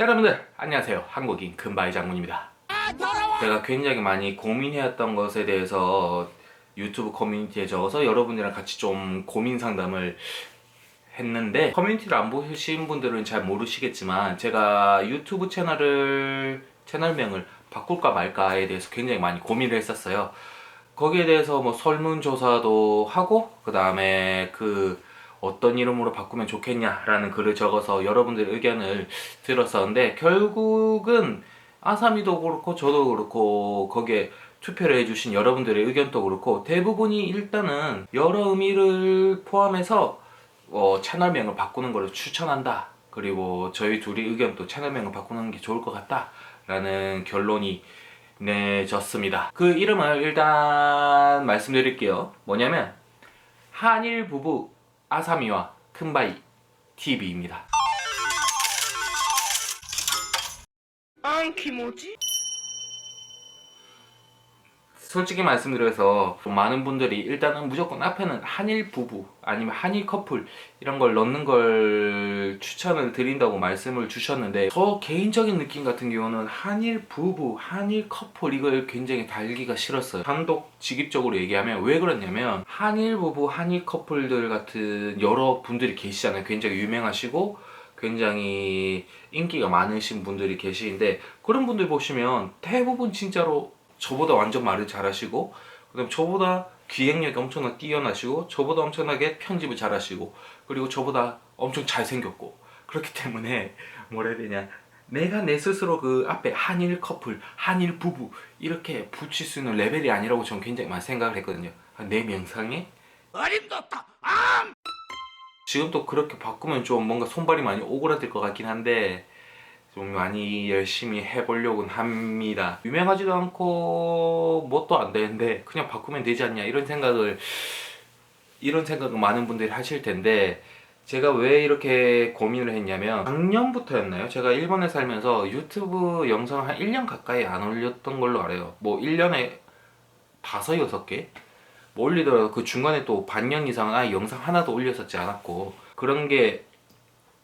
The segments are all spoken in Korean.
여러분들 안녕하세요. 한국인 금바이 장군입니다. 제가 굉장히 많이 고민해왔던 것에 대해서 유튜브 커뮤니티에 적어서 여러분들이랑 같이 좀 고민 상담을 했는데 커뮤니티를 안 보신 분들은 잘 모르시겠지만 제가 유튜브 채널을 채널명을 바꿀까 말까에 대해서 굉장히 많이 고민을 했었어요. 거기에 대해서 뭐 설문조사도 하고 그 다음에 그 어떤 이름으로 바꾸면 좋겠냐라는 글을 적어서 여러분들의 의견을 들었었는데 결국은 아사미도 그렇고 저도 그렇고 거기에 투표를 해주신 여러분들의 의견도 그렇고 대부분이 일단은 여러 의미를 포함해서 어, 채널명을 바꾸는 것을 추천한다. 그리고 저희 둘이 의견도 채널명을 바꾸는 게 좋을 것 같다. 라는 결론이 내졌습니다. 그 이름을 일단 말씀드릴게요. 뭐냐면 한일 부부 아사미와 큰바이 TV입니다. 솔직히 말씀드려서 좀 많은 분들이 일단은 무조건 앞에는 한일 부부 아니면 한일 커플 이런 걸 넣는 걸 추천을 드린다고 말씀을 주셨는데 저 개인적인 느낌 같은 경우는 한일 부부, 한일 커플 이걸 굉장히 달기가 싫었어요. 단독 직입적으로 얘기하면 왜 그러냐면 한일 부부, 한일 커플들 같은 여러 분들이 계시잖아요. 굉장히 유명하시고 굉장히 인기가 많으신 분들이 계시는데 그런 분들 보시면 대부분 진짜로 저보다 완전 말을 잘하시고 그다음 저보다 기획력이 엄청나게 뛰어나시고 저보다 엄청나게 편집을 잘하시고 그리고 저보다 엄청 잘생겼고 그렇기 때문에 뭐라 해야 되냐. 내가 내 스스로 그 앞에 한일 커플, 한일 부부 이렇게 붙일 수 있는 레벨이 아니라고 저는 굉장히 많이 생각을 했거든요. 내 명상에? 어림도다! 지금 또 그렇게 바꾸면 좀 뭔가 손발이 많이 오그라들 것 같긴 한데 좀 많이 열심히 해보려고는 합니다. 유명하지도 않고 뭣도 안 되는데 그냥 바꾸면 되지 않냐 이런 생각을 이런 생각을 많은 분들이 하실 텐데 제가 왜 이렇게 고민을 했냐면 작년부터였나요? 제가 일본에 살면서 유튜브 영상 한 1년 가까이 안 올렸던 걸로 알아요. 뭐 1년에 다섯 여섯 개? 뭐 올리더라도 그 중간에 또 반년 이상 아 영상 하나도 올렸었지 않았고 그런 게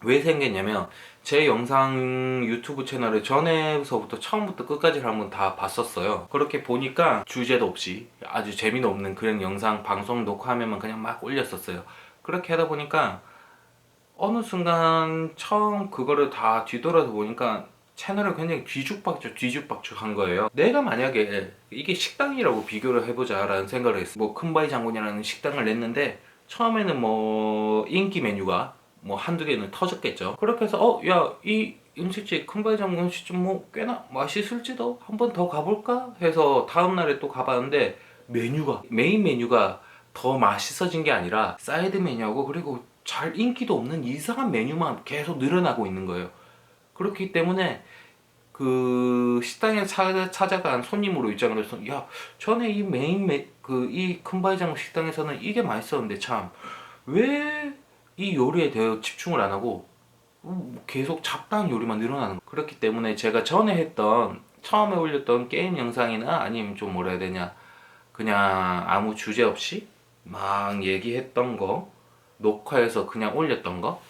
왜 생겼냐면 제 영상 유튜브 채널을 전에서부터 처음부터 끝까지 한번 다 봤었어요. 그렇게 보니까 주제도 없이 아주 재미도 없는 그런 영상 방송 녹화하면만 그냥 막 올렸었어요. 그렇게 하다 보니까 어느 순간 처음 그거를 다 뒤돌아서 보니까 채널을 굉장히 뒤죽박죽 뒤죽박죽 한 거예요. 내가 만약에 이게 식당이라고 비교를 해보자 라는 생각을 했어요. 뭐 큰바위 장군이라는 식당을 냈는데 처음에는 뭐 인기 메뉴가 뭐 한두 개는 터졌겠죠. 그렇게 해서 어 야 이 음식집 큰바위 장군 음식집 뭐 꽤나 맛있을지도 한 번 더 가볼까 해서 다음 날에 또 가봤는데 메뉴가 메인 메뉴가 더 맛있어진 게 아니라 사이드 메뉴하고 그리고 잘 인기도 없는 이상한 메뉴만 계속 늘어나고 있는 거예요. 그렇기 때문에 그 식당에 찾아, 찾아간 손님으로 입장을 해서 야 전에 이 메인 그 이 큰바이장 식당에서는 이게 맛있었는데 참 왜 이 요리에 대해 집중을 안 하고 음, 계속 잡다한 요리만 늘어나는 거 그렇기 때문에 제가 전에 했던 처음에 올렸던 게임 영상이나 아니면 좀 뭐라 해야 되냐 그냥 아무 주제 없이 막 얘기했던 거 녹화해서 그냥 올렸던 거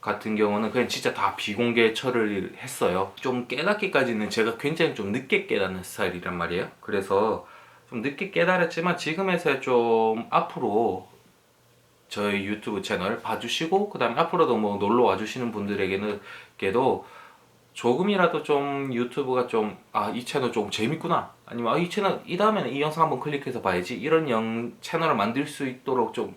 같은 경우는 그냥 진짜 다 비공개 처리를 했어요. 좀 깨닫기까지는 제가 굉장히 좀 늦게 깨닫는 스타일이란 말이에요. 그래서 좀 늦게 깨달았지만 지금에서야 좀 앞으로 저희 유튜브 채널 봐주시고 그 다음에 앞으로도 뭐 놀러 와주시는 분들에게는 께도 조금이라도 좀 유튜브가 좀 아 이 채널 좀 재밌구나 아니면 아 이 채널 이 다음에는 이 영상 한번 클릭해서 봐야지 이런 영 채널을 만들 수 있도록 좀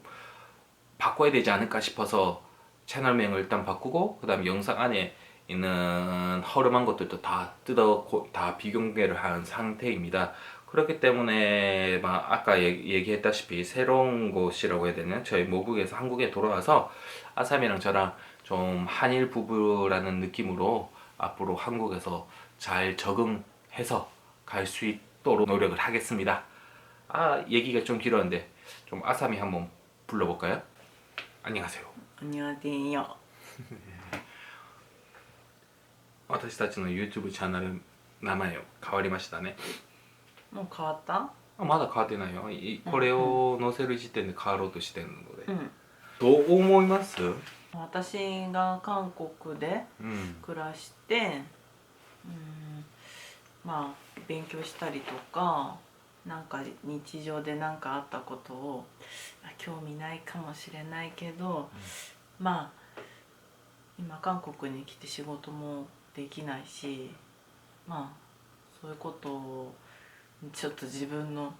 바꿔야 되지 않을까 싶어서 채널명을 일단 바꾸고 그 다음에 영상 안에 있는 허름한 것들도 다 뜯어 고- 다 비공개를 한 상태입니다. 그렇기 때문에 막 아까 얘기- 얘기했다시피 새로운 곳이라고 해야 되나 저희 모국에서 한국에 돌아와서 아삼이랑 저랑 좀 한일 부부라는 느낌으로 앞으로 한국에서 잘 적응해서 갈 수 있도록 노력을 하겠습니다. 아 얘기가 좀 길었는데 좀 아삼이 한번 불러볼까요? 안녕하세요. 안녕하세요 私たちの YouTube チャンネル名前を変わりましたね もう変わった？あまだ変わってないよ。いこれを載せる時点で変わろうとしてるので、うん。どう思います？私が韓国で 음. 暮らしてうんまあ勉強したりとかなんか日常で何かあったことをあ興味ないかもしれないけど、まあ今韓国に来て仕事もできないしまあそういうことをちょっと自分の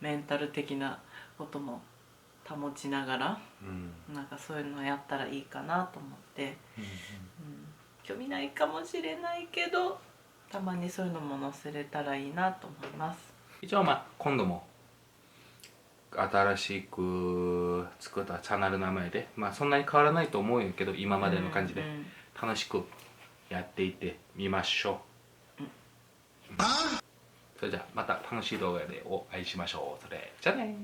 メンタル的なことも保ちながら、うん、なんかそういうのやったらいいかなと思って、うん、うん、興味ないかもしれないけどたまにそういうのも載せれたらいいなと思います。一応まあ今度も新しく作ったチャンネル名前でまあそんなに変わらないと思うんやけど今までの感じで楽しくやっていってみましょう。うん。それじゃあまた楽しい動画でお会いしましょう。それじゃあね。